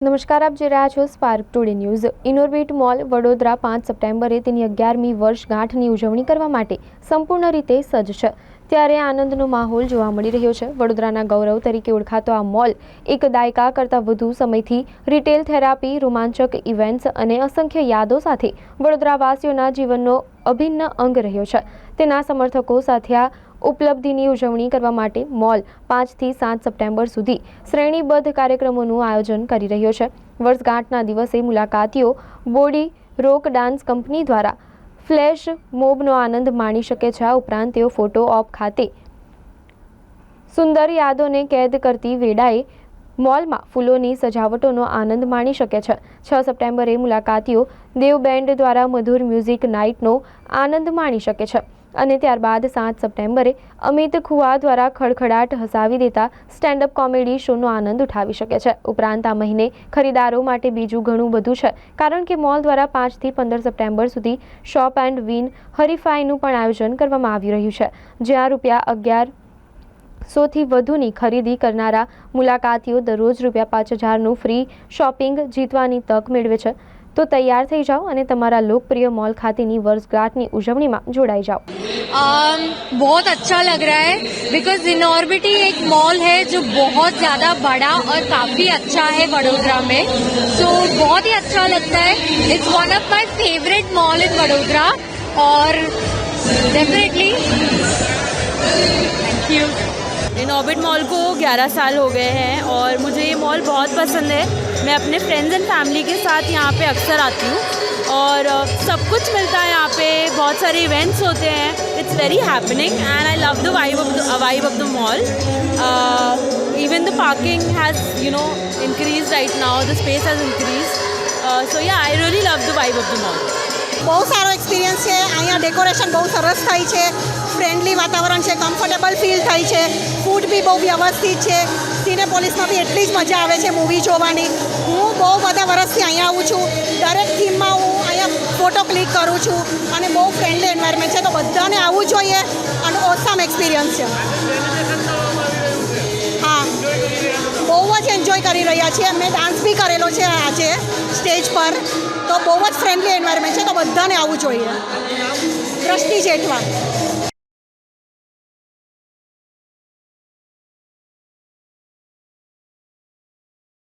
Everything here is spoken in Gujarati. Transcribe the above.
નમસ્કાર, આપ જોઈ રહ્યા છો Spark Today News Inorbit mall Vadodara પાંચ સપ્ટેમ્બરે તેની અગિયારમી વર્ષગાંઠની ઉજવણી કરવા માટે સંપૂર્ણ રીતે સજ્જ છે. ત્યારે આનંદનો માહોલ જોવા મળી રહ્યો છે. વડોદરાના ગૌરવ તરીકે ઓળખાતો આ મોલ એક દાયકા કરતાં વધુ સમયથી રિટેલ થેરાપી, રોમાંચક ઇવેન્ટ્સ અને અસંખ્ય યાદો સાથે વડોદરાવાસીઓના જીવનનો અભિન્ન અંગ રહ્યો છે. તેના સમર્થકો સાથે આ ઉપલબ્ધિની ઉજવણી કરવા માટે મોલ પાંચથી સાત સપ્ટેમ્બર સુધી શ્રેણીબદ્ધ કાર્યક્રમોનું આયોજન કરી રહ્યો છે. વર્ષગાંઠના દિવસે મુલાકાતીઓ બોડી રોક ડાન્સ કંપની દ્વારા ફ્લેશ મોબનો આનંદ માણી શકે છે. આ ઉપરાંત તેઓ ફોટો ઓપ ખાતે સુંદર યાદોને કેદ કરતી વેડાએ મોલમાં ફૂલોની સજાવટોનો આનંદ માણી શકે છે. છ સપ્ટેમ્બરે મુલાકાતીઓ દેવ બેન્ડ દ્વારા મધુર મ્યુઝિક નાઇટનો આનંદ માણી શકે છે. અને ત્યારબાદ સાત સપ્ટેમ્બરે અમિત ખુઆ દ્વારા ખડખડાટ હસાવી દેતા સ્ટેન્ડઅપ કોમેડી શોનો આનંદ ઉઠાવી શકે છે. ઉપરાંત આ મહિને ખરીદારો માટે બીજું ઘણું બધું છે. કારણ કે મોલ દ્વારા પાંચથી પંદર સપ્ટેમ્બર સુધી શોપ એન્ડ વિન હરીફાઈનું પણ આયોજન કરવામાં આવી રહ્યું છે. જ્યાં રૂપિયા અગિયાર સોથી વધુની ખરીદી કરનારા મુલાકાતીઓ દરરોજ રૂપિયા પાંચ હજારનું ફ્રી શોપિંગ જીતવાની તક મેળવે છે. તો તૈયાર થઈ જાઓ અને તમારા લોકપ્રિય મોલ ખાતેની વર્ષગાંઠની ઉજવણીમાં જોડાઈ જાઓ um, बहुत अच्छा लग रहा है बिकॉज इनऑर्बिटी एक मॉल है जो बहुत ज़्यादा बड़ा और काफ़ी अच्छा है वडोदरा में सो बहुत ही अच्छा लगता है it's one of my favourite mall in Vadodara और definitely thank you in Orbit mall को 11 साल हो गए हैं और मुझे ये मॉल बहुत पसंद है मैं अपने फ्रेंड्स एंड फैमिली के साथ यहाँ पे अक्सर आती हूँ और सब कुछ मिलता है यहाँ पे। बहुत सारे इवेंट्स होते हैं। It's very happening and I love the vibe of the vibe of the mall even the parking has you know increase right now the space has increase so ya I really love the vibe of the mall બહુ સારો એક્સપિરિયન્સ છે. અહીંયા ડેકોરેશન બહુ સરસ થાય છે. ફ્રેન્ડલી વાતાવરણ છે કમ્ફર્ટેબલ ફીલ થાય છે. ફૂડ બી બહુ વ્યવસ્થિત છે. સિનેપોલિસમાં બી એટલી જ મજા આવે છે મૂવી જોવાની. હું બહુ બધા વર્ષથી અહીંયા આવું છું. દરેક થીમમાં હું અહીંયા ફોટો ક્લિક કરું છું અને બહુ ફ્રેન્ડલી એન્વાયરમેન્ટ છે. તો બધાને આવવું જોઈએ અને ઓસમ એક્સપિરિયન્સ છે. હા. બહુ જ એન્જોય કરી રહ્યા છીએ. મેં ડાન્સ બી કરેલો છે આજે સ્ટેજ પર. તો બહુ જ ફ્રેન્ડલી એન્વાયરમેન્ટ છે. તો બધાને આવવું જોઈએ. દ્રષ્ટિ જેઠવા